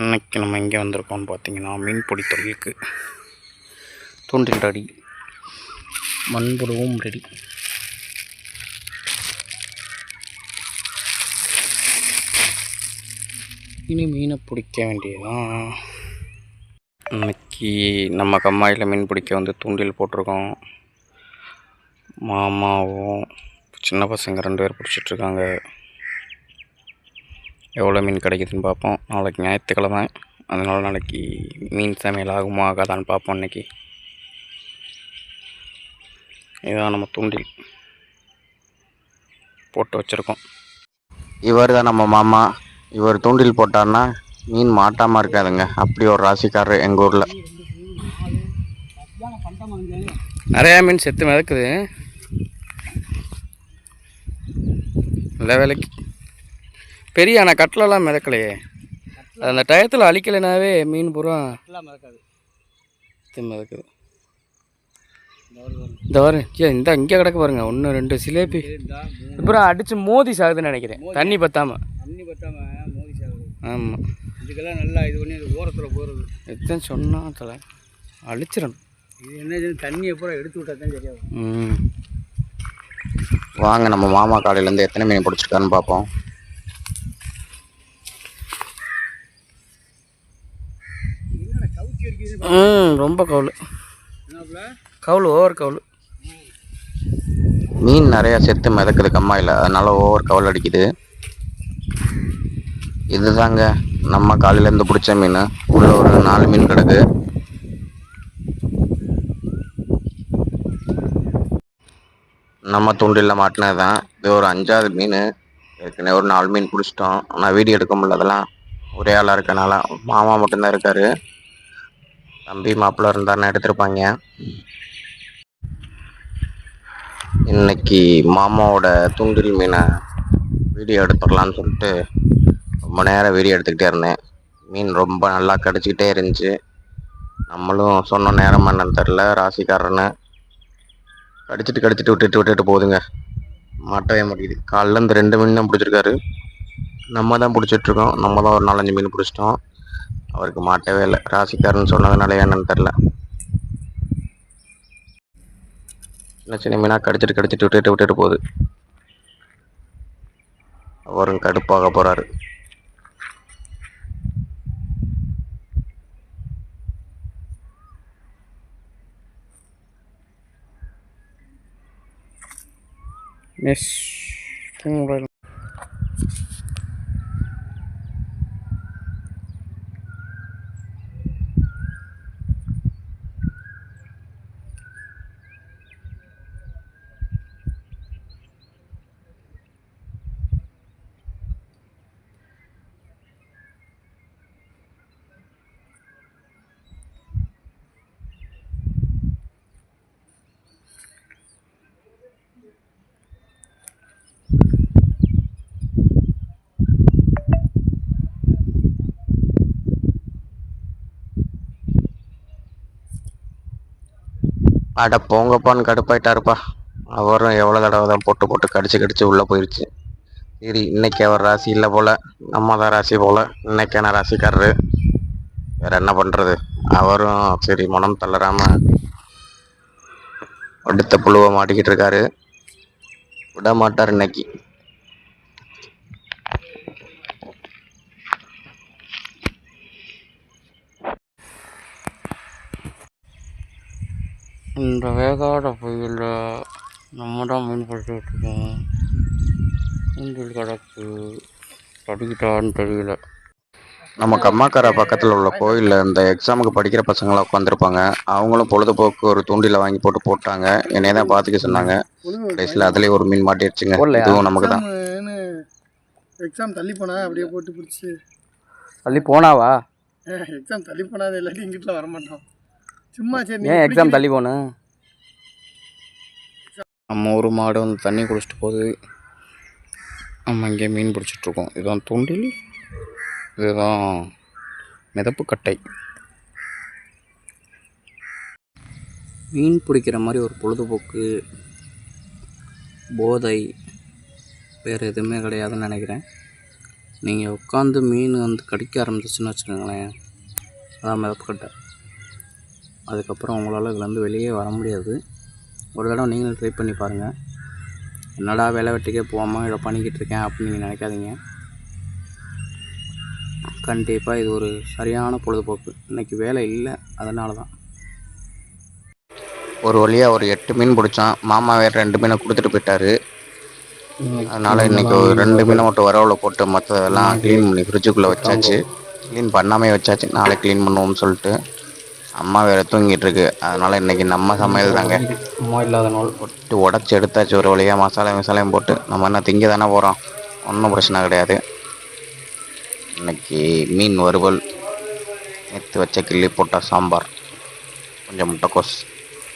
இன்னைக்கு நம்ம எங்கே வந்திருக்கோம்னு பார்த்தீங்கன்னா மீன்பிடி தொழிலுக்கு. தூண்டில் ரெடி மண்புழுவும் ரெடி. இனி மீனை பிடிக்க வேண்டியதுதான். இன்னைக்கு நம்ம கம்மாயில் மீன் பிடிக்க வந்து தூண்டில் போட்டிருக்கோம். மாமாவும் சின்ன பசங்க ரெண்டு பேர் பிடிச்சிட்ருக்காங்க எவ்வளோ மீன் கிடைக்குதுன்னு பார்ப்போம். நாளைக்கு ஞாயிற்றுக்கிழமை. அதனால நாளைக்கு மீன் சமையல் ஆகுமா ஆகாதான்னு பார்ப்போம் இன்னைக்கு. இதுதான் நம்ம தூண்டில். போட்டு வச்சுருக்கோம். இவர் தான் நம்ம மாமா. இவர் தூண்டில் போட்டார்னா மீன் மாட்டாமல் இருக்காதுங்க. அப்படி ஒரு ராசிக்காரர் எங்கள் ஊரில். நிறையா மீன் செத்து மிதக்குது. நல்ல வேலைக்கு. பெரிய ஆனால் கட்டிலெல்லாம் மிதக்கலையே. அந்த டயத்தில் அழிக்கலைனாவே மீன் பூரா மிதக்குது. இந்த வரு இந்த இங்கே கிடக்கு பாருங்க. ஒன்று ரெண்டு சிலேபி. அப்புறம் அடித்து மோதி சாகுதுன்னு நினைக்கிறேன். தண்ணி பத்தாம. தண்ணி பத்தாம மோதி சாகுது. ஆமாம் இதுக்கெல்லாம் நல்லா இது பண்ணி அது ஓரத்தில் போகிறது எத்தனை சொன்னா தலை. அழிச்சிடணும். இது என்ன தண்ணியை பூரா எடுத்து விட்டா தான் சரியாகும். ம். வாங்க நம்ம மாமா காலையிலேருந்து எத்தனை மீன் பிடிச்சிருக்கான்னு பார்ப்போம் என்னடா கவுச்சி அடிக்குது ம் ரொம்ப கவுல் கவுல் ஓவர் கவுல் மீன் நிறையா செத்து மிதக்குது கம்மாயில் அதனால் ஓவர் கவுல் அடிக்குது. இதுதாங்க நம்ம காலையிலேருந்து பிடிச்ச மீன். உள்ள ஒரு நாலு மீன் கிடக்கு. நம்ம தூண்டில் மாட்டினது தான் இது ஒரு அஞ்சாவது மீன். ஏற்கனவே ஒரு நாலு மீன் பிடிச்சிட்டோம். ஆனால் வீடியோ எடுக்க முடியல. அதெல்லாம் ஒரே ஆளாக இருக்கனால மாமா மட்டும்தான் இருக்காரு. தம்பி மாப்பிள்ள இருந்தாருன்னு எடுத்திருப்பாங்க. இன்னைக்கு மாமாவோட தூண்டில் மீனை வீடியோ எடுத்துடலான்னு சொல்லிட்டு ரொம்ப நேரம் வீடியோ எடுத்துக்கிட்டே இருந்தேன். மீன் ரொம்ப நல்லா கடிச்சிக்கிட்டே இருந்துச்சு. நம்மளும் சொன்ன நேரம் என்னன்னு தெரில ராசிக்காரன்னு கடிச்சிட்டு கடிச்சிட்டு விட்டுட்டு விட்டுட்டு போகுதுங்க மாட்டவே மாட்டேங்குது காலைல இந்த ரெண்டு மீன் தான் பிடிச்சிருக்காரு. நம்ம தான் பிடிச்சிட்ருக்கோம் நம்ம தான் ஒரு நாலஞ்சு மீன் பிடிச்சிட்டோம். அவருக்கு மாட்டவே இல்லை. ராசிக்காரன்னு சொன்னதுனால என்னன்னு தெரில சின்ன சின்ன மீனாக கடிச்சிட்டு கடிச்சிட்டு விட்டுட்டு விட்டுட்டு போகுது. அவரும் கடுப்பாக போகிறாரு மிஸ் அட போங்கப்பான்னு கடுப்பாயிட்டாருப்பா. அவரும் எவ்வளோ தடவை தான் போட்டு போட்டு கடிச்சு கடிச்சு உள்ளே போயிடுச்சு சரி இன்னைக்கு அவர் ராசி இல்லை போல நம்ம தான் ராசி போல இன்னைக்கான ராசிக்காரரு? வேற என்ன பண்ணுறது அவரும் சரி மனம் தளராம அடுத்த புழுவை மாட்டிக்கிட்டு இருக்காரு. விட மாட்டார் இன்னைக்கு. இந்த வேகாட புயலில் நம்ம தான் மீன் பிடிச்சிட்டு இருக்கோம் மூங்கில் கிடக்கு படிக்கிட்டான்னு தெரியல. நம்ம கம்மாக்கார பக்கத்தில் உள்ள கோயிலில் இந்த எக்ஸாமுக்கு படிக்கிற பசங்களாம் உட்காந்துருப்பாங்க அவங்களும் பொழுதுபோக்கு ஒரு தூண்டில வாங்கி போட்டு போட்டாங்க. என்னைய தான் பார்த்துக்க சொன்னாங்க. கடைசியில் அதுலேயே ஒரு மீன் மாட்டிடுச்சுங்க. இதுவும் நமக்கு தான் எக்ஸாம் தள்ளி போனா அப்படியே போட்டு பிடிச்சி. தள்ளி போனாவா? எக்ஸாம் தள்ளி போனா அது இல்லாட்டி இங்கிட்ட வரமாட்டோம். சும்மா சரி ஏன் எக்ஸாம் தள்ளி போனேன் நம்ம ஒரு மாடு வந்து தண்ணி குடிச்சிட்டு போகுது. நம்ம இங்கே மீன் பிடிச்சிட்ருக்கோம். இதுதான் தூண்டில் இதுதான் மிதப்பு கட்டை. மீன் பிடிக்கிற மாதிரி ஒரு பொழுதுபோக்கு போதை வேறு எதுவுமே கிடையாதுன்னு நினைக்கிறேன். நீங்கள் உட்காந்து மீன் வந்து கடிக்க ஆரம்பிச்சிச்சுன்னு வச்சுக்கோங்களேன் அதான் மிதப்புக்கட்டை அதுக்கப்புறம் உங்களால் இதுலேருந்து வெளியே வர முடியாது. ஒரு தடவை நீங்களும் ட்ரை பண்ணி பாருங்கள் என்னடா வேலை வெட்டிக்கே போகாமல் இதை பண்ணிக்கிட்டு இருக்கேன் அப்படின்னு நீங்கள் நினைக்காதீங்க. கண்டிப்பாக இது ஒரு சரியான பொழுதுபோக்கு. இன்றைக்கி வேலை இல்லை அதனால தான் ஒரு வழியாக ஒரு எட்டு மீன் பிடிச்சோம் மாமா வேறு ரெண்டு மீனை கொடுத்துட்டு போயிட்டாரு. அதனால இன்னைக்கு ஒரு ரெண்டு மீனை மட்டும் வரவில் போட்டு மற்றதெல்லாம் க்ளீன் பண்ணி ஃப்ரிட்ஜுக்குள்ளே வச்சாச்சு. க்ளீன் பண்ணாமே வச்சாச்சு. நாளைக்கு க்ளீன் பண்ணுவோம்னு சொல்லிட்டு. அம்மா வேறு தூங்கிட்டு இருக்கு அதனால இன்னைக்கு நம்ம சமையல் தாங்க. அம்மா இல்லாத நாள். போட்டு உடச்சி எடுத்தாச்சு ஒரு வழியாக மசாலா மசாலையும் போட்டு. நம்ம என்ன திங்க தானே போகிறோம் ஒன்றும் பிரச்சனை கிடையாது. இன்னைக்கு மீன் வறுவல். நேற்று வச்ச கிள்ளி போட்ட சாம்பார். கொஞ்சம் முட்டைக்கோஸ்.